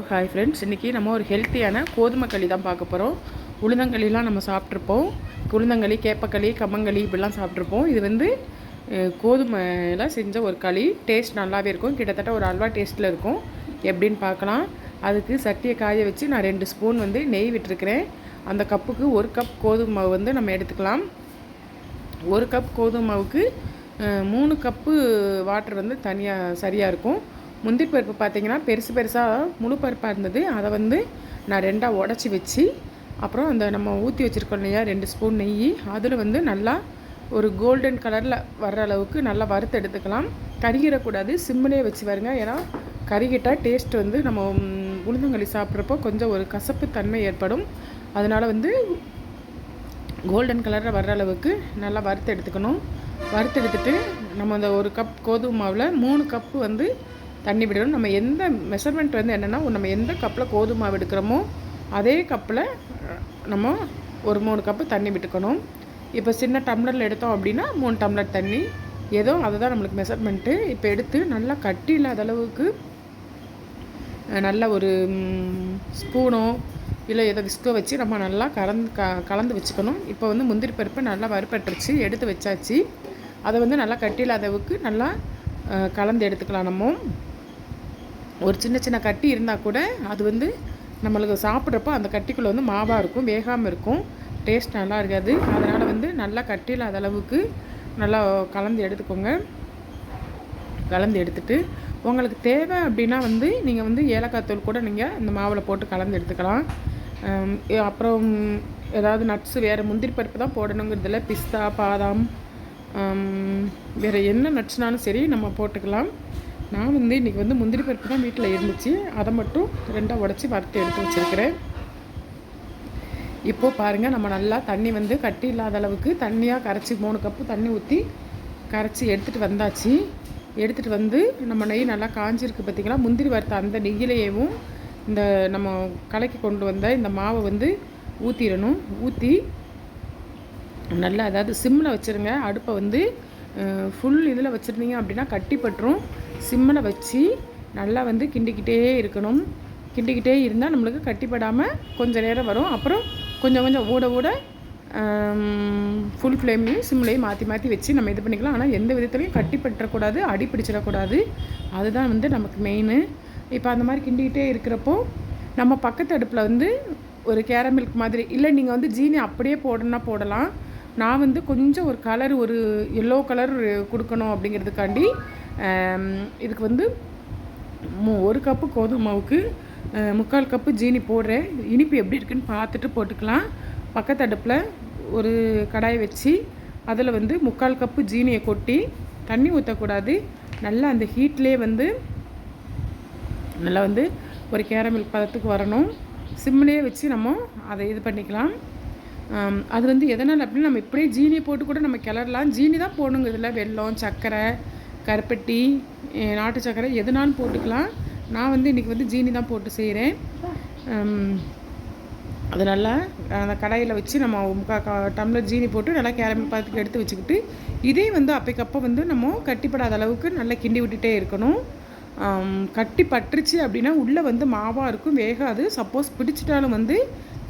Hi friends இன்றைக்கி நம்ம ஒரு ஹெல்த்தியான கோதுமை களி தான் பார்க்க போகிறோம் உளுந்தங்களிலாம் நம்ம சாப்பிட்ருப்போம் உளுந்தங்களி கேப்பக்களி கம்மங்களி இப்படிலாம் சாப்பிட்ருப்போம் இது வந்து கோதுமையில் செஞ்ச ஒரு களி. டேஸ்ட் நல்லாவே இருக்கும். கிட்டத்தட்ட ஒரு அல்வா டேஸ்ட்டில் இருக்கும். எப்படின்னு பார்க்கலாம். அதுக்கு சட்டியை காய வச்சு நான் ரெண்டு ஸ்பூன் வந்து நெய் விட்டுருக்கிறேன். அந்த கப்புக்கு ஒரு கப் கோதுமை மாவு வந்து நம்ம எடுத்துக்கலாம். ஒரு கப் கோதுமை மாவுக்கு மூணு கப்பு வாட்டர் வந்து தனியாக சரியாக இருக்கும். முந்திரி பருப்பு பார்த்தீங்கன்னா பெருசு பெருசாக முழு பருப்பாக இருந்தது. அதை வந்து நான் ரெண்டாக உடச்சி வச்சு அப்புறம் அந்த நம்ம ஊற்றி வச்சுருக்கோம் இல்லையா ரெண்டு ஸ்பூன் நெய் அதில் வந்து நல்லா ஒரு கோல்டன் கலரில் வர்ற அளவுக்கு நல்லா வறுத்து எடுத்துக்கலாம். கருகிடக்கூடாது சிம்மிலே வச்சு வருங்க ஏன்னா கருகிட்டால் டேஸ்ட் வந்து நம்ம உளுந்தங்களி சாப்பிட்றப்போ கொஞ்சம் ஒரு கசப்பு தன்மை ஏற்படும். அதனால் வந்து கோல்டன் கலரில் வர்ற அளவுக்கு நல்லா வறுத்து எடுத்துக்கணும். வறுத்து எடுத்துட்டு நம்ம அந்த ஒரு கப் கோதுமை மாவில் மூணு கப்பு வந்து தண்ணி விடணும். நம்ம எந்த மெஷர்மெண்ட் வந்து என்னென்னா நம்ம எந்த கப்பில் கோதுமை மாவு எடுக்கிறோமோ அதே கப்பில் நம்ம ஒரு மூணு கப்பு தண்ணி விட்டுக்கணும். இப்போ சின்ன டம்ளரில் எடுத்தோம் அப்படின்னா மூணு டம்ளர் தண்ணி. ஏதோ அதுதான் நம்மளுக்கு மெஷர்மெண்ட்டு இப்போ எடுத்து நல்லா கட்டி இல்லாத அளவுக்கு நல்ல ஒரு ஸ்பூனோ இல்லை ஏதோ விஸ்கோ வச்சு நம்ம நல்லா கலந்து க கலந்து வச்சுக்கணும். இப்போ வந்து முந்திரி பருப்பு நல்லா வறுப்பட்டுருச்சு எடுத்து வச்சாச்சு. அதை வந்து நல்லா கட்டி இல்லாத அளவுக்கு நல்லா கலந்து எடுத்துக்கலாம் நம்ம. ஒரு சின்ன சின்ன கட்டி இருந்தால் கூட அது வந்து நம்மளுக்கு சாப்பிட்றப்போ அந்த கட்டிக்குள்ளே வந்து மாவாக இருக்கும் வேகாமல் இருக்கும். டேஸ்ட் நல்லா இருக்காது. அதனால் வந்து நல்லா கட்டி இல்லாத அளவுக்கு நல்லா கலந்து எடுத்துக்கோங்க. கலந்து எடுத்துட்டு உங்களுக்கு தேவை அப்படின்னா வந்து நீங்கள் வந்து ஏலக்காய் தூள் கூட நீங்கள் இந்த மாவில் போட்டு கலந்து எடுத்துக்கலாம். அப்புறம் ஏதாவது நட்ஸு வேறு முந்திரி பருப்பு தான் போடணுங்கிறதுல பிஸ்தா பாதாம் வேறு என்ன நட்ஸ்னாலும் சரி நம்ம போட்டுக்கலாம். நான் வந்து இன்றைக்கி வந்து முந்திரி பருப்பு தான் வீட்டில் இருந்துச்சு. அதை மட்டும் ரெண்டாக உடச்சி வறுத்து எடுத்து வச்சுருக்கிறேன். இப்போது பாருங்கள் நம்ம நல்லா தண்ணி வந்து கட்டி இல்லாத அளவுக்கு தண்ணியாக கரைச்சி மூணு கப்பு தண்ணி ஊற்றி கரைச்சி எடுத்துகிட்டு வந்தாச்சு. எடுத்துகிட்டு வந்து நம்ம நெய் நல்லா காஞ்சிருக்கு பார்த்தீங்களா முந்திரி வறுத்த அந்த நெய்யிலேயேவும் இந்த நம்ம கலக்கி கொண்டு வந்த இந்த மாவை வந்து ஊற்றிடணும் ஊற்றி நல்லா அதாவது சிம்மில் வச்சுருங்க. அடுப்பை வந்து ஃபுல் இதில் வச்சுருந்தீங்க அப்படின்னா கட்டிப்பட்டுரும் சிம்மில் வச்சு நல்லா வந்து கிண்டிக்கிட்டே இருக்கணும். கிண்டிக்கிட்டே இருந்தால் நம்மளுக்கு கட்டிப்படாமல் கொஞ்சம் நேரம் வரும். அப்புறம் கொஞ்சம் கொஞ்சம் ஊட ஊட ஃபுல் ஃப்ளேம்லேயும் சிம்லேயும் மாற்றி மாற்றி வச்சு நம்ம இது பண்ணிக்கலாம். ஆனால் எந்த விதத்துலையும் கட்டி பற்றக்கூடாது அடி பிடிச்சிடக்கூடாது. அதுதான் வந்து நமக்கு மெயின் இப்போ அந்த மாதிரி கிண்டிக்கிட்டே இருக்கிறப்போ நம்ம பக்கத்து அடுப்பில் வந்து ஒரு கேரமில்க் மாதிரி இல்லை நீங்கள் வந்து ஜீனி அப்படியே போடணும்னா போடலாம். நான் வந்து கொஞ்சம் ஒரு கலர் ஒரு எல்லோ கலர் கொடுக்கணும் அப்படிங்கிறதுக்காண்டி இதுக்கு வந்து மு ஒரு கப்பு கோதுமை மாவுக்கு முக்கால் கப்பு ஜீனி போடுறேன். இனிப்பு எப்படி இருக்குன்னு பார்த்துட்டு போட்டுக்கலாம். பக்கத்து அடுப்பில் ஒரு கடாயை வச்சு அதில் வந்து முக்கால் கப்பு ஜீனியை கொட்டி தண்ணி ஊற்றக்கூடாது நல்லா அந்த ஹீட்லேயே வந்து நல்லா வந்து ஒரு கேரமில் பதத்துக்கு வரணும். சிம்லேயே வச்சு நம்ம அதை இது பண்ணிக்கலாம். அது வந்து எதனால் அப்படின்னு நம்ம இப்படியே ஜீனியை போட்டு கூட நம்ம கிளறலாம். ஜீனி தான் போடணுங்க இதில். வெல்லம் சர்க்கரை கருப்பட்டி நாட்டு சர்க்கரை எதுனாலும் போட்டுக்கலாம். நான் வந்து இன்றைக்கி வந்து ஜீனி தான் போட்டு செய்கிறேன். அது நல்லா அந்த கடாயில் வச்சு நம்ம முக்கா டம்ளர் ஜீனி போட்டு நல்லா கேரமல் பார்த்துக்கு எடுத்து வச்சுக்கிட்டு இதே வந்து அப்பைக்கப்போ வந்து நம்ம கட்டிப்படாத அளவுக்கு நல்லா கிண்டி விட்டுட்டே இருக்கணும். கட்டி பட்டுருச்சு அப்படின்னா உள்ளே வந்து மாவாக இருக்கும். வேகாது. சப்போஸ் பிடிச்சிட்டாலும் வந்து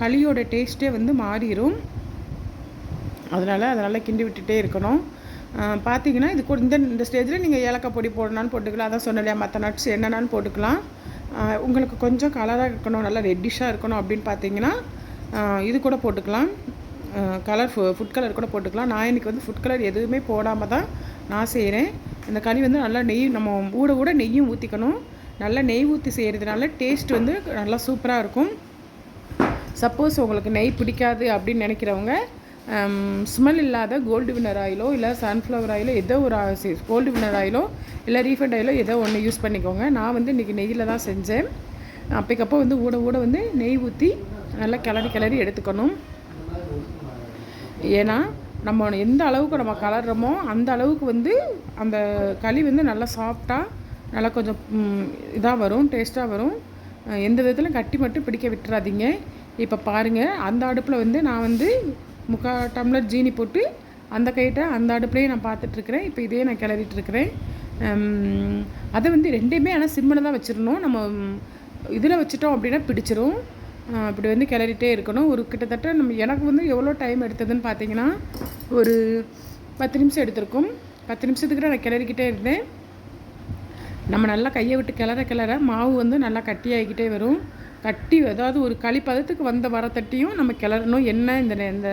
களியோட டேஸ்ட்டே வந்து மாறிடும் அதனால் அதை நல்லா கிண்டி விட்டுட்டே இருக்கணும். பார்த்தீங்கன்னா இது கூட இந்த இந்த ஸ்டேஜில் நீங்கள் ஏலக்காய் பொடி போடணும்னு போட்டுக்கலாம். அதான் சொன்னேன் இல்லையா மற்ற நட்ஸ் என்னென்னு போட்டுக்கலாம். உங்களுக்கு கொஞ்சம் கலராக இருக்கணும் நல்லா ரெட்டிஷாக இருக்கணும் அப்படின்னு பார்த்தீங்கன்னா இது கூட போட்டுக்கலாம். கலர் ஃபுட் கலர் கூட போட்டுக்கலாம். நான் இன்னைக்கு வந்து ஃபுட் கலர் எதுவுமே போடாமல் தான் நான் செய்கிறேன் இந்த களி வந்து நல்லா நெய் நம்ம ஊட ஊட நெய்யும் ஊற்றிக்கணும் நல்லா நெய் ஊற்றி செய்கிறதுனால டேஸ்ட் வந்து நல்லா சூப்பராக இருக்கும். சப்போஸ் உங்களுக்கு நெய் பிடிக்காது அப்படின்னு நினைக்கிறவங்க ஸ்மெல் இல்லாத கோல்டு வினர் ஆயிலோ இல்லை சன்ஃப்ளவர் ஆயிலோ ஏதோ ஒரு கோல்டு வினர் ஆயிலோ இல்லை ரீஃபண்ட் ஆயிலோ ஏதோ ஒன்று யூஸ் பண்ணிக்கோங்க. நான் வந்து இன்றைக்கி நெய்யில் தான் செஞ்சேன். அப்பைக்கப்போ வந்து ஊட ஊட வந்து நெய் ஊற்றி நல்லா கிளறி கிளறி எடுத்துக்கணும். ஏன்னா நம்ம எந்த அளவுக்கு நம்ம கலர்றோமோ அந்த அளவுக்கு வந்து அந்த களி வந்து நல்லா சாஃப்டாக நல்லா கொஞ்சம் இதாக வரும் டேஸ்ட்டாக வரும். எந்த விதத்திலும் கட்டி மட்டும் பிடிக்க விட்டுறாதீங்க. இப்போ பாருங்கள் அந்த அடுப்பில் வந்து நான் வந்து முக்கால் டம்ளர் ஜீனி போட்டு அந்த கைட்ட அந்த அடுப்புலேயே நான் பார்த்துட்ருக்குறேன் இப்போ இதே நான் கிளறிட்டுருக்குறேன் அதை வந்து ரெண்டையுமே ஆனால் சிம்மில் தான் வச்சிடணும். நம்ம இதில் வச்சுட்டோம் அப்படின்னா பிடிச்சிரும். அப்படி வந்து கிளறிட்டே இருக்கணும். ஒரு கிட்டத்தட்ட நம்ம எனக்கு வந்து எவ்வளோ டைம் எடுத்ததுன்னு பார்த்தீங்கன்னா ஒரு பத்து நிமிஷம் எடுத்திருக்கும். பத்து நிமிஷத்துக்கு நான் கிளறிக்கிட்டே இருந்தேன். நம்ம நல்லா கையை விட்டு கிளற கிளற மாவு வந்து நல்லா கட்டியாகிக்கிட்டே வரும். கட்டி அதாவது ஒரு களி பதத்துக்கு வந்த வர தட்டியும் நம்ம கிளறணும். என்ன இந்த இந்த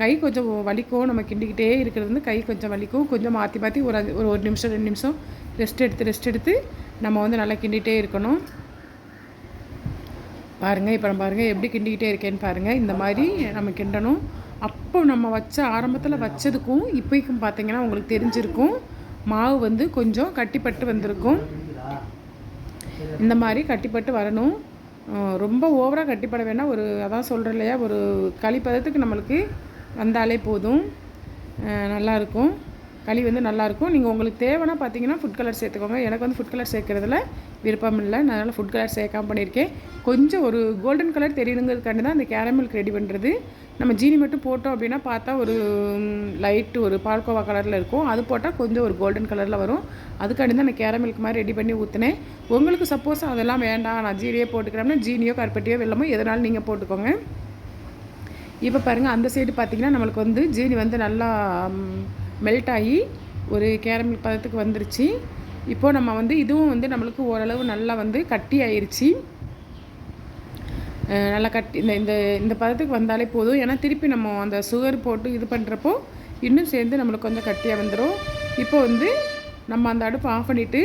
கை கொஞ்சம் வலிக்கும் நம்ம கிண்டிக்கிட்டே இருக்கிறது வந்து கை கொஞ்சம் வலிக்கும். கொஞ்சம் மாற்றி மாற்றி ஒரு ஒரு ஒரு நிமிஷம் ரெண்டு நிமிஷம் ரெஸ்ட் எடுத்து ரெஸ்ட் எடுத்து நம்ம வந்து நல்லா கிண்டிகிட்டே இருக்கணும். பாருங்கள் இப்போ நம்ம பாருங்கள் எப்படி கிண்டிக்கிட்டே இருக்கேன்னு பாருங்கள் இந்த மாதிரி நம்ம கிண்டணும். அப்போ நம்ம வச்ச ஆரம்பத்தில் வச்சதுக்கும் இப்போக்கும் பார்த்தீங்கன்னா உங்களுக்கு தெரிஞ்சிருக்கும். மாவு வந்து கொஞ்சம் கட்டிப்பட்டு வந்திருக்கும். இந்த மாதிரி கட்டிப்பட்டு வரணும். ரொம்ப ஓவராக கட்டிப்பட வேணால் ஒரு அதான் சொல்கிறேன் இல்லையா? ஒரு களிப்பதத்துக்கு நம்மளுக்கு வந்தாலே போதும். நல்லாயிருக்கும் களி வந்து நல்லாயிருக்கும் நீங்கள் உங்களுக்கு தேவைன்னா பார்த்தீங்கன்னா ஃபுட் கலர் சேர்த்துக்கோங்க. எனக்கு வந்து ஃபுட் கலர் சேர்க்குறதுல விருப்பம் இல்லை. நான் அதனால் ஃபுட் கலர் சேர்க்காம பண்ணியிருக்கேன். கொஞ்சம் ஒரு கோல்டன் கலர் தெரியணுங்கிறதுக்காண்டி தான் அந்த கேரமில்க் ரெடி பண்ணுறது நம்ம ஜீனி மட்டும் போட்டோம் அப்படின்னா பார்த்தா ஒரு லைட்டு ஒரு பால்கோவா கலரில் இருக்கும். அது போட்டால் கொஞ்சம் ஒரு கோல்டன் கலரில் வரும். அதுக்காண்டி தான் நான் கேரமில்க் மாதிரி ரெடி பண்ணி ஊற்றினேன் உங்களுக்கு சப்போஸ் அதெல்லாம் வேண்டாம். நான் ஜீனியே போட்டுக்கிறேன்னா ஜீனியோ கருப்பட்டியோ வெள்ளமோ எதனாலும் நீங்கள் போட்டுக்கோங்க. இப்போ பாருங்கள் அந்த சைடு பார்த்திங்கன்னா நம்மளுக்கு வந்து ஜீனி வந்து நல்லா மெல்ட் ஆகி ஒரு கேரமில் பதத்துக்கு வந்துருச்சு. இப்போது நம்ம வந்து இதுவும் வந்து நம்மளுக்கு ஓரளவு நல்லா வந்து கட்டி ஆயிடுச்சு நல்லா கட்டி இந்த இந்த இந்த பதத்துக்கு வந்தாலே போதும். ஏன்னா திருப்பி நம்ம அந்த சுகர் போட்டு இது பண்ணுறப்போ இன்னும் சேர்ந்து நம்மளுக்கு கொஞ்சம் கட்டியாக வந்துடும் இப்போ வந்து நம்ம அந்த அடுப்பு ஆஃப் பண்ணிவிட்டு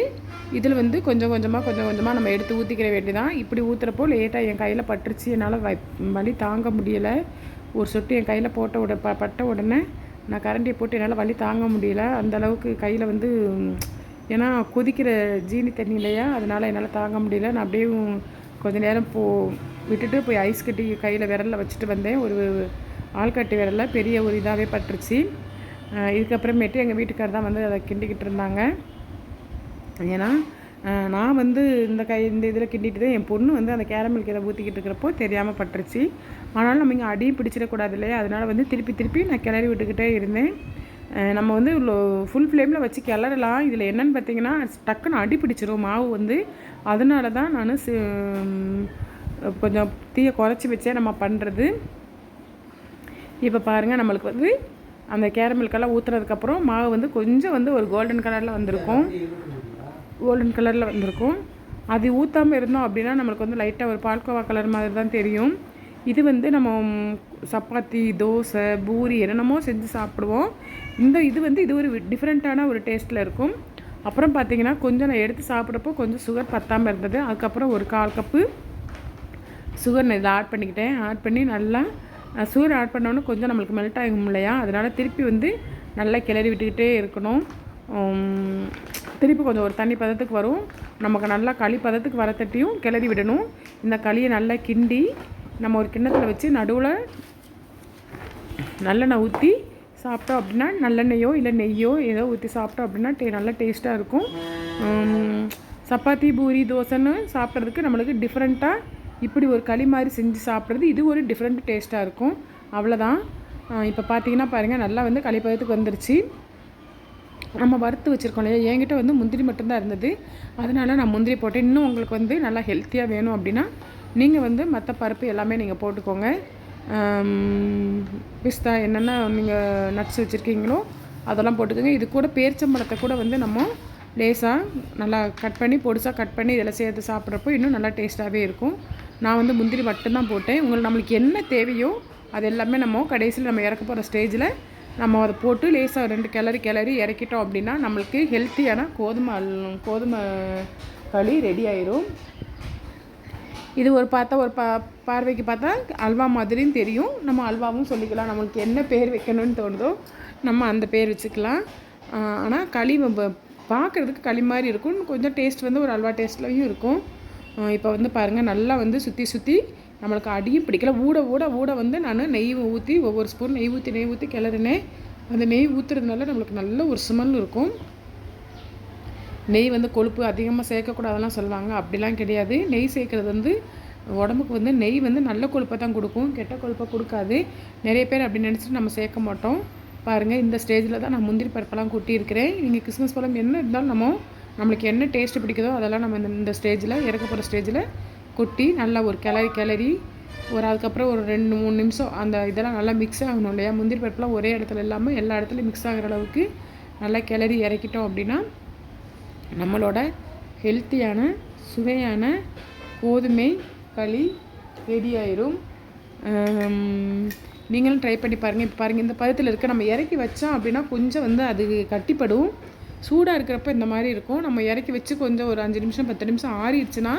இதில் வந்து கொஞ்சம் கொஞ்சமாக கொஞ்சம் கொஞ்சமாக நம்ம எடுத்து ஊற்றிக்கிற வேண்டியதான் இப்படி ஊற்றுறப்போ லேட்டாக என் கையில் பட்டுருச்சு. என்னால் வலி தாங்க முடியலை. ஒரு சொட்டு என் கையில் போட்ட உட ப பட்ட உடனே நான் கரண்டியை போட்டு என்னால் வலி தாங்க முடியல. அந்த அளவுக்கு கையில் வந்து ஏன்னா கொதிக்கிற ஜீனி தண்ணி இல்லையா? அதனால் என்னால் தாங்க முடியல. நான் அப்படியே கொஞ்ச நேரம் போ விட்டுட்டு போய் ஐஸ் கட்டி கையில் விரலில் வச்சுட்டு வந்தேன். ஒரு ஆள்கட்டி விரலில் பெரிய ஒரு இதாகவே பட்டுருச்சு. இதுக்கப்புறமேட்டு எங்கள் வீட்டுக்கார் தான் வந்து அதை கிண்டிக்கிட்டு இருந்தாங்க. ஏன்னா நான் வந்து இந்த கை இந்த இதில் கிண்டிட்டு தான் என் பொண்ணு வந்து அந்த கேரமல் கீரை ஊற்றிக்கிட்டு இருக்கிறப்போ தெரியாமல் பட்டுருச்சு. ஆனாலும் நம்ம இங்கே அடியும் பிடிச்சிடக்கூடாது இல்லையா? அதனால் வந்து திருப்பி திருப்பி நான் கிளறி விட்டுக்கிட்டே இருந்தேன். நம்ம வந்து ஃபுல் ஃப்ளேமில் வச்சு கிளறலாம். இதில் என்னென்னு பார்த்தீங்கன்னா டக்குன்னு அடி பிடிச்சிரும் மாவு வந்து. அதனால தான் நான் கொஞ்சம் தீயை குறைச்சி வச்சே நம்ம பண்ணுறது இப்போ பாருங்கள் நம்மளுக்கு வந்து அந்த கேரமில்கெல்லாம் ஊற்றுறதுக்கப்புறம் மாவு வந்து கொஞ்சம் வந்து ஒரு கோல்டன் கலரில் வந்திருக்கும். கோல்டன் கலரில் வந்திருக்கும். அது ஊற்றாமல் இருந்தோம் அப்படின்னா நம்மளுக்கு வந்து லைட்டாக ஒரு பால்கோவா கலர் மாதிரி தான் தெரியும். இது வந்து நம்ம சப்பாத்தி தோசை பூரி என்னென்னமோ செஞ்சு சாப்பிடுவோம். இந்த இது வந்து இது ஒரு டிஃப்ரெண்ட்டான ஒரு டேஸ்ட்டில் இருக்கும். அப்புறம் பார்த்தீங்கன்னா கொஞ்சம் நான் எடுத்து சாப்பிட்றப்போ கொஞ்சம் சுகர் பத்தாமல் இருந்தது. அதுக்கப்புறம் ஒரு கால் கப்பு சுகர் நான் இதை ஆட் பண்ணிக்கிட்டேன். ஆட் பண்ணி நல்லா சுகர் ஆட் பண்ணோன்னே கொஞ்சம் நம்மளுக்கு மெல்ட் ஆகும் இல்லையா? அதனால் திருப்பி வந்து நல்லா கிளறி விட்டுக்கிட்டே இருக்கணும். திருப்பி கொஞ்சம் ஒரு தண்ணி பதத்துக்கு வரும். நமக்கு நல்லா களி பதத்துக்கு வர தட்டியும் கிளறி விடணும். இந்த களியை நல்லா கிண்டி நம்ம ஒரு கிண்ணத்தில் வச்சு நடுவில் நல்லெண்ணெய் ஊற்றி சாப்பிட்டோம் அப்படின்னா நல்லெண்ணெயோ இல்லை நெய்யோ ஏதோ ஊற்றி சாப்பிட்டோம் அப்படின்னா டே நல்லா டேஸ்ட்டாக இருக்கும். சப்பாத்தி பூரி தோசைன்னு சாப்பிட்றதுக்கு நம்மளுக்கு டிஃப்ரெண்ட்டாக இப்படி ஒரு களி மாதிரி செஞ்சு சாப்பிட்றது இது ஒரு டிஃப்ரெண்ட் டேஸ்ட்டாக இருக்கும். அவ்வளோதான் இப்போ பார்த்தீங்கன்னா பாருங்கள் நல்லா வந்து களிப்பதத்துக்கு வந்துருச்சு. நம்ம வறுத்து வச்சுருக்கோம் இல்லையா? என்கிட்ட வந்து முந்திரி மட்டும்தான் இருந்தது. அதனால் நான் முந்திரி போட்டேன். இன்னும் உங்களுக்கு வந்து நல்லா ஹெல்த்தியாக வேணும் அப்படின்னா நீங்கள் வந்து மற்ற பருப்பு எல்லாமே நீங்கள் போட்டுக்கோங்க. பிஸ்தா என்னென்ன நீங்கள் நட்ஸ் வச்சுருக்கீங்களோ அதெல்லாம் போட்டுக்கோங்க. இது கூட பேரிச்சம்பழத்தை கூட வந்து நம்ம லேசாக நல்லா கட் பண்ணி பொடிசாக கட் பண்ணி இதில் சேர்த்து சாப்பிட்றப்போ இன்னும் நல்லா டேஸ்ட்டாகவே இருக்கும். நான் வந்து முந்திரி மட்டும்தான் போட்டேன். உங்களுக்கு நம்மளுக்கு என்ன தேவையோ அது எல்லாமே நம்ம கடைசியில் நம்ம இறக்க போகிற ஸ்டேஜில் நம்ம அதை போட்டு லேசாக ரெண்டு கிளறி கிளறி இறக்கிட்டோம் அப்படின்னா நம்மளுக்கு ஹெல்த்தியான கோதுமை கோதுமை களி ரெடி ஆயிரும். இது ஒரு பார்த்தா ஒரு பா பார்வைக்கு பார்த்தா அல்வா மாதிரியும் தெரியும். நம்ம அல்வாவும் சொல்லிக்கலாம். நம்மளுக்கு என்ன பேர் வைக்கணும்னு தோணுதோ நம்ம அந்த பேர் வச்சுக்கலாம். ஆனால் களி பார்க்குறதுக்கு களி மாதிரி இருக்கும். கொஞ்சம் டேஸ்ட் வந்து ஒரு அல்வா டேஸ்ட்லையும் இருக்கும். இப்போ வந்து பாருங்கள் நல்லா வந்து சுற்றி சுற்றி நம்மளுக்கு அடியும் பிடிக்கல. ஊட ஊட ஊட வந்து நான் நெய் ஊற்றி ஒவ்வொரு ஸ்பூன் நெய் ஊற்றி நெய் ஊற்றி கிளறினேன். அந்த நெய் ஊற்றுறதுனால நம்மளுக்கு நல்ல ஒரு ஸ்மெல் இருக்கும். நெய் வந்து கொழுப்பு அதிகமாக சேர்க்கக்கூடாதுலாம் சொல்லுவாங்க. அப்படிலாம் கிடையாது. நெய் சேர்க்குறது வந்து உடம்புக்கு வந்து நெய் வந்து நல்ல கொழுப்பை தான் கொடுக்கும். கெட்ட கொழுப்பை கொடுக்காது. நிறைய பேர் அப்படி நினச்சிட்டு நம்ம சேர்க்க மாட்டோம். பாருங்கள் இந்த ஸ்டேஜில் தான் நான் முந்திரி பருப்பெல்லாம் கொட்டியிருக்கிறேன். நீங்கள் கிறிஸ்மஸ் பழம் என்ன இருந்தாலும் நம்ம நம்மளுக்கு என்ன டேஸ்ட் பிடிக்குதோ அதெல்லாம் நம்ம இந்த இந்த ஸ்டேஜில் இறக்க போகிற ஸ்டேஜில் கொட்டி நல்லா ஒரு கிளறி கிளறி ஒரு அதுக்கப்புறம் ஒரு ரெண்டு மூணு நிமிஷம் அந்த இதெல்லாம் நல்லா மிக்ஸ் ஆகணும் இல்லையா? முந்திரி பருப்புலாம் ஒரே இடத்துல இல்லாமல் எல்லா இடத்துலையும் மிக்ஸ் ஆகிற அளவுக்கு நல்லா கிளறி இறக்கிட்டோம் அப்படின்னா நம்மளோட ஹெல்த்தியான சுவையான கோதுமை களி ரெடி ஆயிரும். நீங்களும் ட்ரை பண்ணி பாருங்கள் இப்போ பாருங்கள் இந்த பதத்தில் இருக்க நம்ம இறக்கி வச்சோம் அப்படின்னா கொஞ்சம் வந்து அது கட்டிப்படும். சூடாக இருக்கிறப்ப இந்த மாதிரி இருக்கும். நம்ம இறக்கி வச்சு கொஞ்சம் ஒரு அஞ்சு நிமிஷம் பத்து நிமிஷம் ஆறிடுச்சுன்னா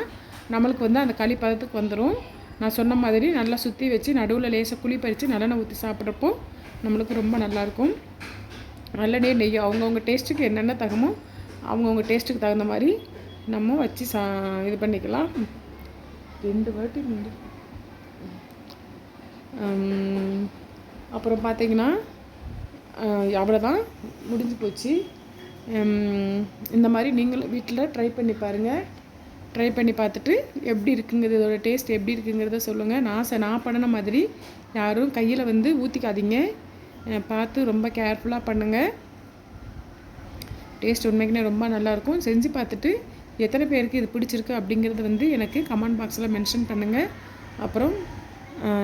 நம்மளுக்கு வந்து அந்த களி பதத்துக்கு வந்துடும் நான் சொன்ன மாதிரி நல்லா சுற்றி வச்சு நடுவில் லேசாக குழி பறித்து நல்லெண்ணெய் ஊற்றி சாப்பிட்றப்போ நம்மளுக்கு ரொம்ப நல்லாயிருக்கும் நல்லெண்ணெய் நெய் அவங்கவுங்க டேஸ்ட்டுக்கு என்னென்ன தகுமோ அவங்கவுங்க டேஸ்ட்டுக்கு தகுந்த மாதிரி நம்ம வச்சு சா இது பண்ணிக்கலாம். ரெண்டு வாட்டி ரெண்டு அப்புறம் பார்த்தீங்கன்னா அவ்வளோதான் முடிஞ்சு போச்சு. இந்த மாதிரி நீங்களும் வீட்டில் ட்ரை பண்ணி பாருங்கள் ட்ரை பண்ணி பார்த்துட்டு எப்படி இருக்குங்கிறது இதோட டேஸ்ட் எப்படி இருக்குங்கிறத சொல்லுங்கள் நான் ச நான் பண்ணின மாதிரி யாரும் கையில் வந்து ஊற்றிக்காதீங்க பார்த்து ரொம்ப கேர்ஃபுல்லாக பண்ணுங்கள் டேஸ்ட் உண்மைக்குமே ரொம்ப நல்லாயிருக்கும். செஞ்சு பார்த்துட்டு எத்தனை பேருக்கு இது பிடிச்சிருக்கு அப்படிங்கிறது வந்து எனக்கு கமெண்ட் பாக்ஸில் மென்ஷன் பண்ணுங்கள் அப்புறம்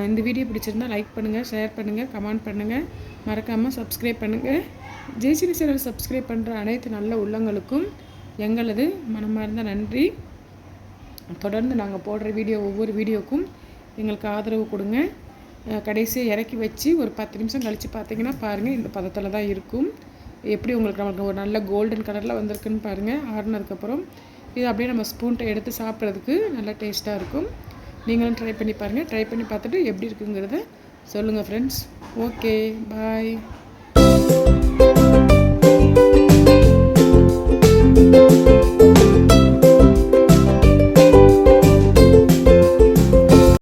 இந்த வீடியோ பிடிச்சிருந்தால் லைக் பண்ணுங்கள் ஷேர் பண்ணுங்கள் கமெண்ட் பண்ணுங்கள் மறக்காமல் சப்ஸ்கிரைப் பண்ணுங்கள் ஜெய்சினி சேனல் சப்ஸ்கிரைப் பண்ணுற அனைத்து நல்ல உள்ளங்களுக்கும் எங்களது மனமார்ந்த நன்றி. தொடர்ந்து நாங்கள் போடுற வீடியோ ஒவ்வொரு வீடியோக்கும் எங்களுக்கு ஆதரவு கொடுங்க. கடைசியாக இறக்கி வச்சு ஒரு பத்து நிமிஷம் கழித்து பார்த்தீங்கன்னா பாருங்கள் இந்த பதத்தில் தான் இருக்கும். எப்படி உங்களுக்கு நம்மளுக்கு ஒரு நல்ல கோல்டன் கலரில் வந்திருக்குன்னு பாருங்கள் ஆறுனதுக்கப்புறம் இது அப்படியே நம்ம ஸ்பூன்ட்டை எடுத்து சாப்பிட்றதுக்கு நல்லா டேஸ்ட்டாக இருக்கும். நீங்களும் ட்ரை பண்ணி பாருங்கள் ட்ரை பண்ணி பார்த்துட்டு எப்படி இருக்குங்கிறத சொல்லுங்கள் ஃப்ரெண்ட்ஸ் ஓகே பாய்